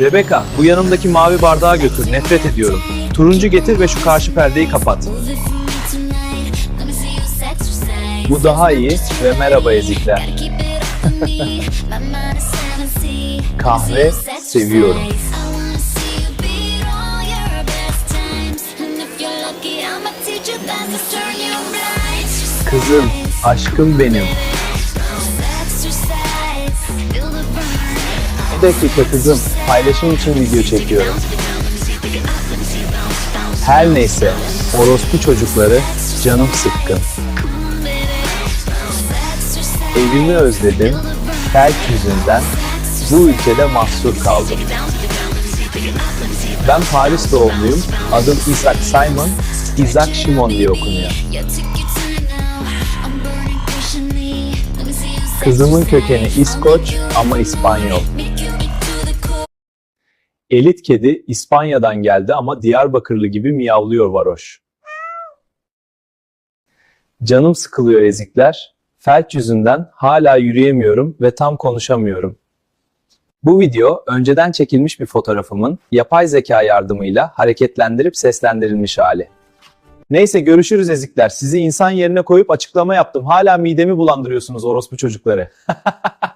Rebecca, bu yanımdaki mavi bardağı götür. Nefret ediyorum. Turuncu getir ve şu karşı perdeyi kapat. Bu daha iyi ve merhaba ezikler. Kahve seviyorum. Kızım, aşkım benim. Dakika kızım, paylaşım için video çekiyorum. Her neyse, orospu çocukları canım sıkkın. Evimi özledim, felç yüzünden bu ülkede mahsur kaldım. Ben Paris doğumluyum, adım Isaac Simon, Isaac Simon diye okunuyor. Kızımın kökeni İskoç ama İspanyol. Elit kedi İspanya'dan geldi ama Diyarbakırlı gibi miyavlıyor varoş. Canım sıkılıyor ezikler. Felç yüzünden hala yürüyemiyorum ve tam konuşamıyorum. Bu video önceden çekilmiş bir fotoğrafımın yapay zeka yardımıyla hareketlendirip seslendirilmiş hali. Neyse görüşürüz ezikler. Sizi insan yerine koyup açıklama yaptım. Hala midemi bulandırıyorsunuz orospu çocukları.